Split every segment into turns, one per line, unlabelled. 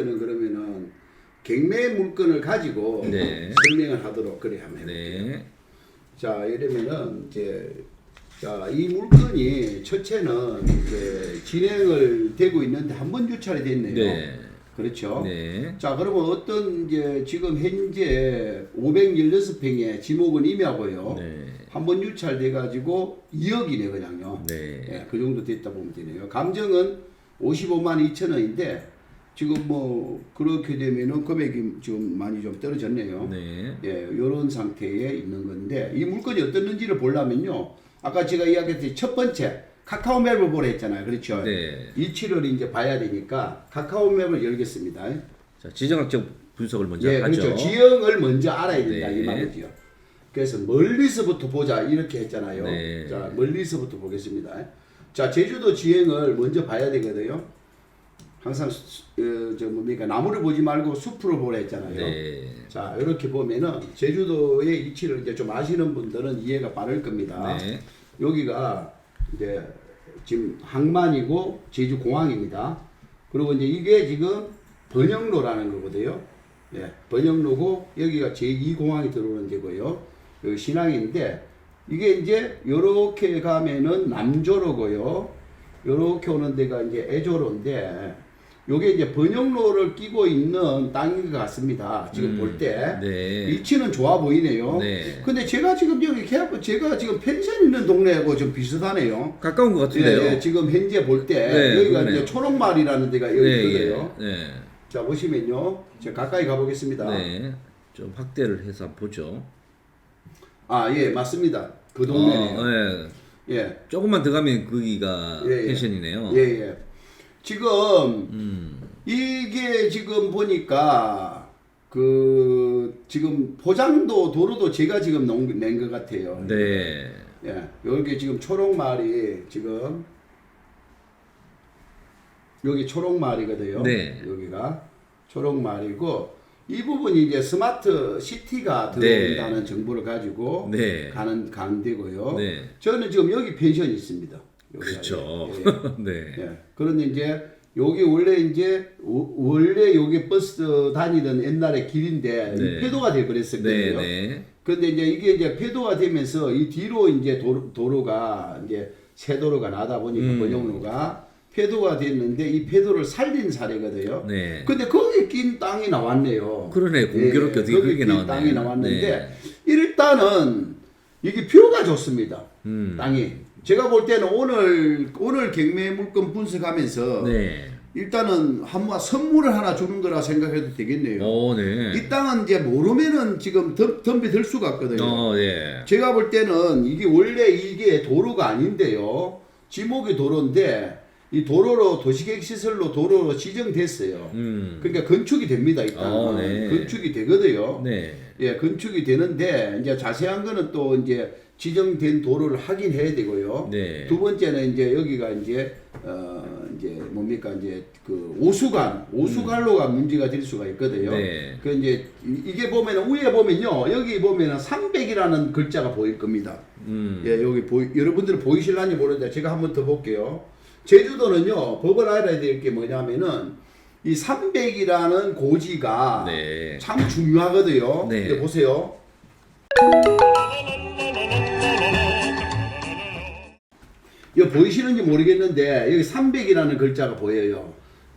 자 그러면은 경매 물건을 가지고
네.
설명을 하도록 그래 하면
네.
자 이러면은 이제 자이 물건이 첫째는 이제 진행을 되고 있는데 한번 유찰이 됐네요.
네.
그렇죠.
네.
자 그러면 어떤 이제 지금 현재 516평에 지목은 임야고요.
네.
한번 유찰돼 가지고 2억이네 그냥요.
네.
예, 그 정도 됐다 보면 되네요. 감정은 55만 2천 원인데 지금 뭐 그렇게 되면은 금액이 지금 많이 좀 떨어졌네요.
네.
예, 이런 상태에 있는 건데 이 물건이 어떻는지를 보려면요. 아까 제가 이야기했듯이 첫 번째 카카오 맵을 보라 했잖아요. 그렇죠?
네.
위치를 이제 봐야 되니까 카카오 맵을 열겠습니다.
자, 지정학적 분석을 먼저
예,
하죠.
그렇죠. 지형을 먼저 알아야 된다
네.
이 말이죠. 그래서 멀리서부터 보자 이렇게 했잖아요.
네.
자, 멀리서부터 보겠습니다. 자, 제주도 지형을 먼저 봐야 되거든요. 항상 수, 어, 저 뭡니까 나무를 보지 말고 숲으로 보라 했잖아요.
네.
자, 이렇게 보면은 제주도의 위치를 이제 좀 아시는 분들은 이해가 빠를 겁니다.
네.
여기가 이제 지금 항만이고 제주 공항입니다. 그리고 이제 이게 지금 번영로라는 거거든요. 예, 번영로고 여기가 제2 공항이 들어오는 데고요. 여기 신항인데 이게 이제 요렇게 가면은 남조로고요. 요렇게 오는 데가 이제 애조로인데 요게 이제 번영로를 끼고 있는 땅인 것 같습니다. 지금
음,
볼 때.
네.
위치는 좋아 보이네요.
네.
근데 제가 지금 여기 계약 제가 지금 펜션 있는 동네하고 좀 비슷하네요.
가까운 것 같은데요.
예, 예, 지금 현재 볼 때
네,
여기가
그러네요.
이제 초록마을이라는 데가 여기
네,
있거든요.
예. 네.
자 보시면요, 제가 가까이 가보겠습니다.
네. 좀 확대를 해서 한번 보죠.
아 예 맞습니다. 그 동네네요.
어, 네.
예,
조금만 더 가면 거기가
예, 예.
펜션이네요.
예, 예. 지금
음.
이게 지금 보니까 그 지금 포장도 도로도 제가 지금 낸 것 같아요.
네.
예, 여기 지금 초록마을이 지금 여기 초록마을이거든요.
네.
여기가 초록마을이고 이 부분이 이제 스마트 시티가
네.
들어온다는 정보를 가지고
네.
가는 강대고요.
네.
저는 지금 여기 펜션이 있습니다.
그렇죠.
예,
네.
예. 예. 그런데 이제 여기 원래 이제 오- 원래 여기 버스 다니던 옛날에 길인데 이
네.
폐도가 돼
네.
버렸었거든요.
네.
근데 이제 이게 이제 폐도가 되면서 이 뒤로 이제 도로, 도로가 이제 새 도로가 나다 보니까
음.
번영로가 폐도가 됐는데 이 폐도를 살린 사례거든요.
네.
근데 거기 낀 땅이 나왔네요.
그러네. 공교롭게 어떻게
거기 낀
나왔네.
땅이 나왔는데
네.
일단은 이게 뷰가 좋습니다.
음.
땅이. 제가 볼 때는 오늘 오늘 경매 물건 분석하면서
네.
일단은 한번 선물을 하나 주는 거라 생각해도 되겠네요.
오, 네.
이 땅은 이제 모르면은 지금 덤, 덤비 들 수가 없거든요.
어, 예.
제가 볼 때는 이게 원래 이게 도로가 아닌데요. 지목이 도로인데 이 도로로 도시계획 시설로 도로로 지정됐어요.
음.
그러니까 건축이 됩니다. 이 땅은
어, 네.
건축이 되거든요.
네.
예, 건축이 되는데 이제 자세한 거는 또 이제 지정된 도로를 확인해야 되고요.
네.
두 번째는 이제 여기가 이제 어 이제 뭡니까 이제 그 오수관 오수관로가 문제가 될 수가 있거든요.
음. 네.
그 이제 이- 이게 보면은 위에 보면요 여기 보면은 300이라는 글자가 보일 겁니다.
음.
예 여기 보이 여러분들은 보이실란지 모르는데 제가 한번 더 볼게요. 제주도는요 법을 알아야 될 게 뭐냐면은 이 300이라는 고지가
네.
참 중요하거든요.
네.
이제 보세요. 이거 보이시는지 모르겠는데 여기 300이라는 글자가 보여요.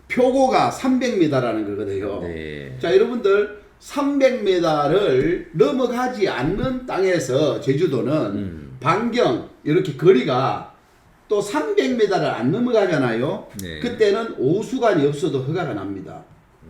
표고가 300m라는 거거든요.
네.
자, 여러분들 300m를 넘어가지 않는 땅에서 제주도는
음.
반경 이렇게 거리가 또 300m를 안 넘어가잖아요.
네.
그때는 오수관이 없어도 허가가 납니다.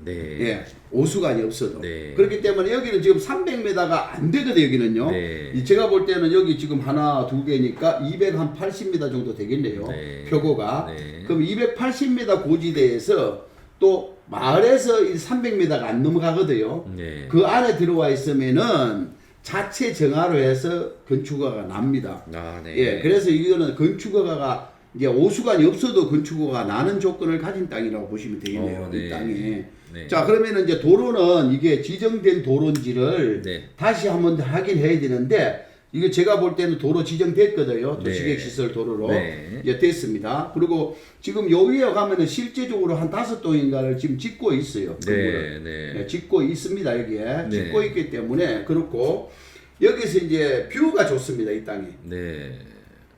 네.
예, 오수관이 없어도.
네.
그렇기 때문에 여기는 지금 300m가 안 되거든요, 여기는요.
네.
이 제가 볼 때는 여기 지금 하나, 두 개니까 280m 정도 되겠네요.
네.
표고가.
네.
그럼 280m 고지대에서 또 마을에서 이 300m가 안 넘어가거든요.
네.
그 안에 들어와 있으면은 자체 정화로 해서 건축허가가 납니다.
아, 네.
예, 그래서 이거는 건축허가가 이제 오수관이 없어도 건축허가 나는 조건을 가진 땅이라고 보시면 되겠네요.
어, 네.
이 땅이.
네.
자, 그러면은 이제 도로는 이게 지정된 도로인지를
네.
다시 한번 더 확인해야 되는데 이게 제가 볼 때는 도로 지정됐거든요.
네.
도시계획 시설 도로로
네.
이제 됐습니다. 그리고 지금 요 위에 가면은 실제적으로 한 다섯 동인가를 지금 짓고 있어요.
네,
네,
네.
짓고 있습니다 여기에
네.
짓고 있기 때문에 그렇고 여기서 이제 뷰가 좋습니다 이 땅이.
네.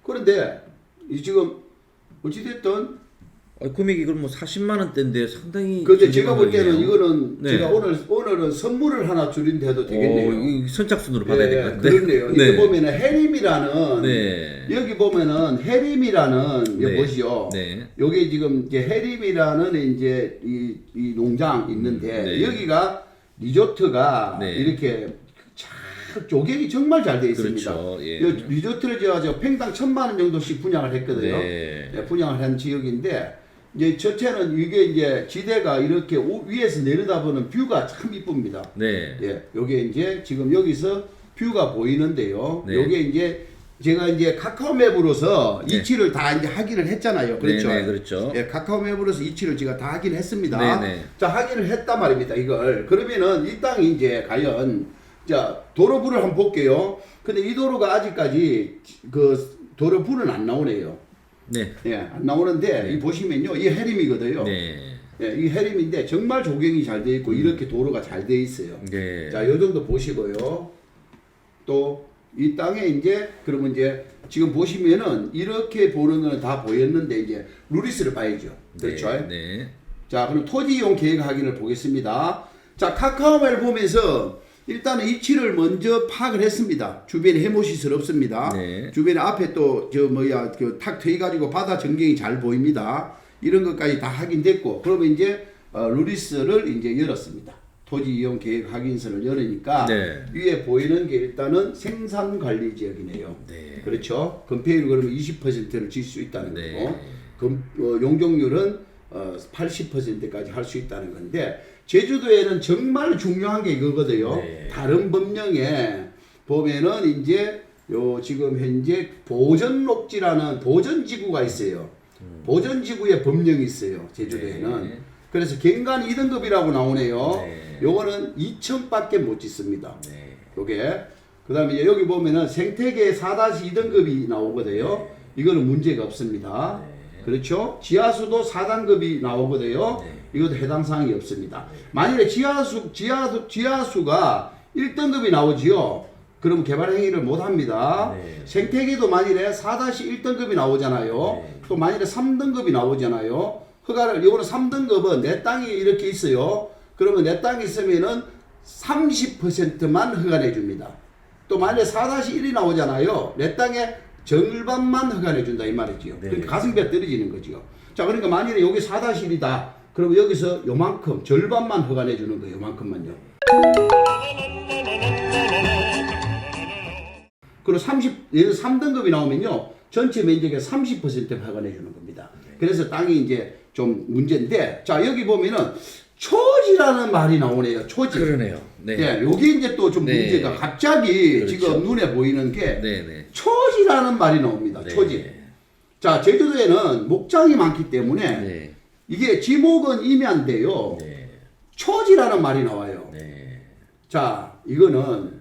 그런데 이 지금 어찌됐든
아, 금액이 그럼 뭐 40만 원대인데 상당히
근데 제가 볼 때는. 이거는
네.
제가 오늘 오늘은 선물을 하나 드린데도 되겠네요.
어, 이 선착순으로 받아야 될 것 같은데.
그렇네요.
네.
이게 보면은 해림이라는
네.
여기 보면은 해림이라는
네.
뭐시요?
네.
여기 지금 이제 해림이라는 이제 이, 이 농장 있는데
네.
여기가 리조트가
네.
이렇게 참 조경이 정말 잘 돼 있습니다.
그렇죠. 예.
이 리조트를 지어가지고 평당 천만 원 정도씩 분양을 했거든요.
네.
예, 분양을 한 지역인데 이제 첫째는 이게 이제 지대가 이렇게 우- 위에서 내려다보는 뷰가 참 이쁩니다.
네.
예, 요게 이제 지금 여기서 뷰가 보이는데요.
네.
요게 이제 제가 이제 카카오맵으로서
네.
이치를 다 이제 확인을 했잖아요. 그렇죠?
네, 네, 그렇죠.
예, 카카오맵으로서 이치를 제가 다 확인을 했습니다.
네, 네.
자, 확인을 했단 말입니다. 이걸. 그러면은 이 땅이 이제 과연 자, 도로부를 한번 볼게요. 근데 이 도로가 아직까지 그 도로부는 안 나오네요.
네.
예, 안 나오는데 이 보시면요. 이 해림이거든요.
네.
예, 이 해림인데 정말 조경이 잘 돼 있고 이렇게 도로가 잘 돼 있어요.
네.
자, 요 정도 보시고요. 또 이 땅에 이제 그러면 이제 지금 보시면은 이렇게 보는 거는 다 보였는데 이제 루리스를 봐야죠. 그렇죠?
네. 네.
자, 그럼 토지 이용 계획 확인을 보겠습니다. 자, 카카오맵을 보면서 일단은 위치를 먼저 파악을 했습니다. 주변에 해모시설 없습니다.
네.
주변에 앞에 또 저 뭐야 그 탁 트여 가지고 바다 전경이 잘 보입니다. 이런 것까지 다 확인됐고 그러면 이제 어, 루리스를 이제 열었습니다. 토지 이용 계획 확인서를 열으니까
네.
위에 보이는 게 일단은 생산 관리 지역이네요.
네.
그렇죠. 건폐율 그러면 20%를 질 수 있다는
네.
거고 금, 어, 용적률은 어, 80%까지 할 수 있다는 건데 제주도에는 정말 중요한 게 이거거든요.
네.
다른 법령에 보면은 이제 요 지금 현재 보전 녹지라는 보전 지구가 있어요. 보전 지구의 법령이 있어요. 제주도에는.
음. 네.
그래서 경관 2등급이라고 나오네요.
네.
요거는 2천밖에 못 짓습니다.
네.
요게 그 다음에 이제 여기 보면은 생태계 4-2등급이 나오거든요. 이거는 문제가 없습니다. 그렇죠? 지하수도 4단급이 나오거든요.
네.
이것도 해당 사항이 없습니다. 만일에 지하수 지하수 지하수가 1등급이 나오지요. 그럼 개발 행위를 못 합니다.
네.
생태계도 만일에 4-1등급이 나오잖아요.
네.
또 만일에 3등급이 나오잖아요. 허가를 이거는 3등급은 내 땅이 이렇게 있어요. 그러면 내 땅이 있으면은 30%만 허가내 줍니다. 또 만약에 4-1이 나오잖아요. 내 땅에 절반만 허가내 준다 이 말이지요.
네.
그러니까 가성비가 떨어지는 거지요. 자, 그러니까 만일에 여기 4-1이다. 그러면 여기서 요만큼 절반만 허가내 주는 거예요. 요만큼만요. 그리고 30, 예를 들어 3등급이 나오면요. 전체 면적의 30% 허가내 주는 겁니다. 그래서 땅이 이제 좀 문제인데, 자, 여기 보면은 초지라는 말이 나오네요. 초지.
그러네요. 네.
예, 요게 이제 또 좀
네.
문제가 갑자기
그렇죠.
지금 눈에 보이는 게
네, 네.
초지라는 말이 나옵니다.
네.
초지. 자, 제주도에는 목장이 많기 때문에
네.
이게 지목은 임야인데요.
네.
초지라는 말이 나와요.
네.
자, 이거는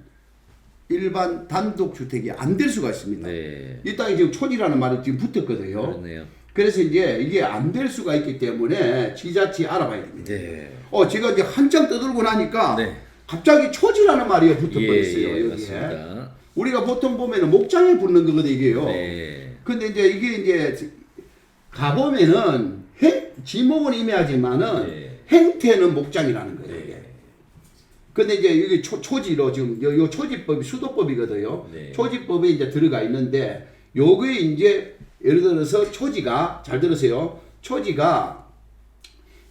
일반 단독 주택이 안 될 수가 있습니다.
네.
이 땅에 지금 초지라는 말이 지금 붙었거든요.
그렇네요.
그래서 이제 이게 안 될 수가 있기 때문에 지자체 알아봐야 됩니다.
네.
어, 제가 이제 한장 떠들고 나니까
네.
갑자기 초지라는 말이 붙어버렸어요.
예, 예,
여기에.
맞습니다.
우리가 보통 보면은 목장에 붙는 거거든 이게요.
네.
근데 이제 이게 이제 가 보면은 행, 지목은 임야지만은
네.
행태는 목장이라는 거예요.
네.
근데 이제 이게 초, 초지로 지금 요, 요 초지법이 수도법이거든요.
네.
초지법에 이제 들어가 있는데 요게 이제 예를 들어서 초지가 잘 들으세요. 초지가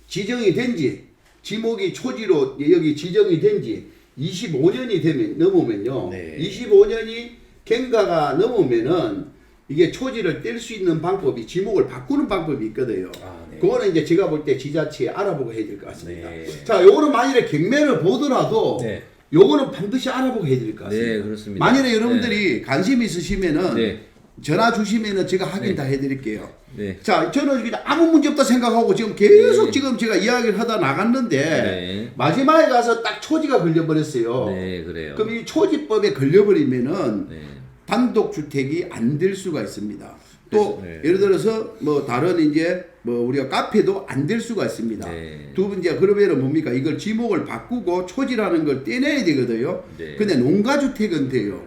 지정이 된지 지목이 초지로 여기 지정이 된 지 25년이 되면 넘으면요.
네.
25년이 경과가 넘으면은 이게 초지를 뗄 수 있는 방법이 지목을 바꾸는 방법이 있거든요.
아, 네.
그거는 이제 제가 볼 때 지자체에 알아보고 해야 될 것 같습니다.
네.
자, 요거는 만일에 경매를 보더라도
네.
요거는 반드시 알아보고 해야 될 것 같습니다.
네, 그렇습니다.
만일에 여러분들이 관심 있으시면은
네.
전화 주시면은 제가 확인
네.
다 해드릴게요.
네.
자, 저는 아무 문제 없다 생각하고 지금 계속
네.
지금 제가 이야기를 하다 나갔는데
네.
마지막에 가서 딱 초지가 걸려버렸어요.
네, 그래요.
그럼 이 초지법에 걸려버리면은
네.
단독 주택이 안 될 수가 있습니다. 또
네.
예를 들어서 뭐 다른 이제 뭐 우리가 카페도 안 될 수가 있습니다.
네.
두 번째 그러면은 뭡니까? 이걸 지목을 바꾸고 초지라는 걸 떼내야 되거든요.
네.
근데 농가주택은 돼요.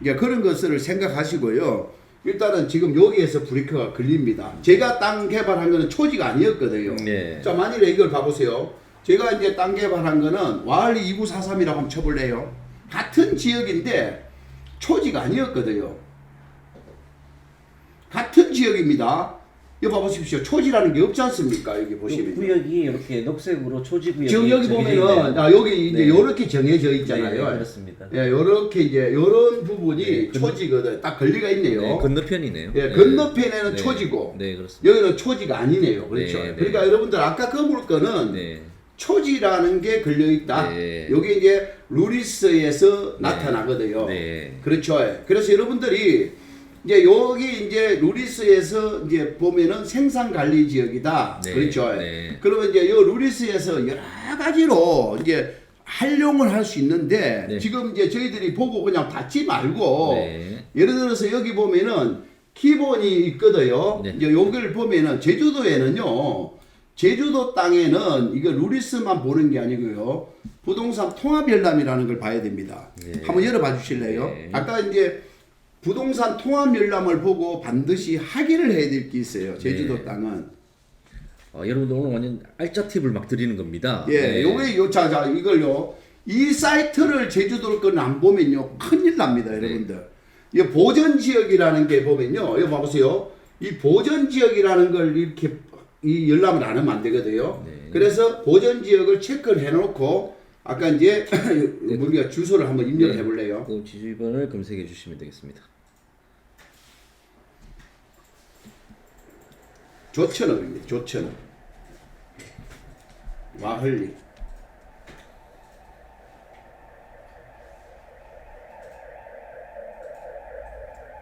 이제 그런 것을 생각하시고요. 일단은 지금 여기에서 브레이크가 걸립니다. 제가 땅 개발한 거는 초지가 아니었거든요.
네.
자 만일에 이걸 봐보세요. 제가 이제 땅 개발한 거는 와을리 2943이라고 한번 쳐볼래요. 같은 지역인데 초지가 아니었거든요. 같은 지역입니다. 이거 봐보십시오. 초지라는 게 없지 않습니까? 여기
요
보시면.
구역이 이렇게 녹색으로 초지 구역이
지금 여기 보면은. 아, 여기 이제
네.
요렇게 정해져 있잖아요.
네, 그렇습니다.
예, 요렇게 이제 요런 부분이
네, 건-
초지거든. 딱 걸리가 있네요.
네, 건너편이네요.
예,
네.
건너편에는
네.
초지고
네, 그렇습니다.
여기는 초지가 아니네요. 그렇죠.
네, 네.
그러니까 여러분들 아까 그 물건은
네.
초지라는 게 걸려 있다.
네.
여기 이제 루리스에서 나타나거든요.
네.
그렇죠. 예. 그래서 여러분들이 이제 여기 이제 루리스에서 이제 보면은 생산 관리 지역이다.
네,
그렇죠. 예.
네.
그러면 이제 이 루리스에서 여러 가지로 이제 활용을 할 수 있는데
네.
지금 이제 저희들이 보고 그냥 받지 말고
네.
예를 들어서 여기 보면은 기본이 있거든요.
네.
이제 여기를 보면은 제주도에는요. 제주도 땅에는 이거 루리스만 보는 게 아니고요. 부동산 통합 열람이라는 걸 봐야 됩니다.
네.
한번 열어봐 주실래요?
네.
아까 이제 부동산 통합 열람을 보고 반드시 확인을 해야 될 게 있어요. 제주도
네.
땅은.
어, 여러분들 오늘 완전 알짜 팁을 막 드리는 겁니다.
예,
네.
요게 요, 자, 자, 이걸요. 이 사이트를 제주도 거는 안 보면요. 큰일 납니다, 여러분들. 이 보전 지역이라는 게 보면요. 이거 봐보세요. 이 보전 지역이라는 걸 이렇게 이 열람을 안 하면 안 되거든요.
네.
그래서 보전 지역을 체크를 해놓고 아까 이제 우리가 주소를 한번 입력을
네.
해볼래요.
그 지주번을 검색해 주시면 되겠습니다.
조천읍입니다. 조천읍. 와헐리.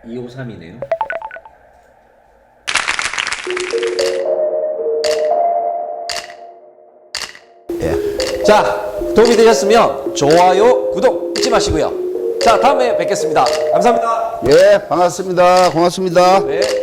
이 253이네요.
자, 도움이 되셨으면 좋아요, 구독 잊지 마시고요. 자, 다음에 뵙겠습니다. 감사합니다.
예, 반갑습니다. 고맙습니다.
네.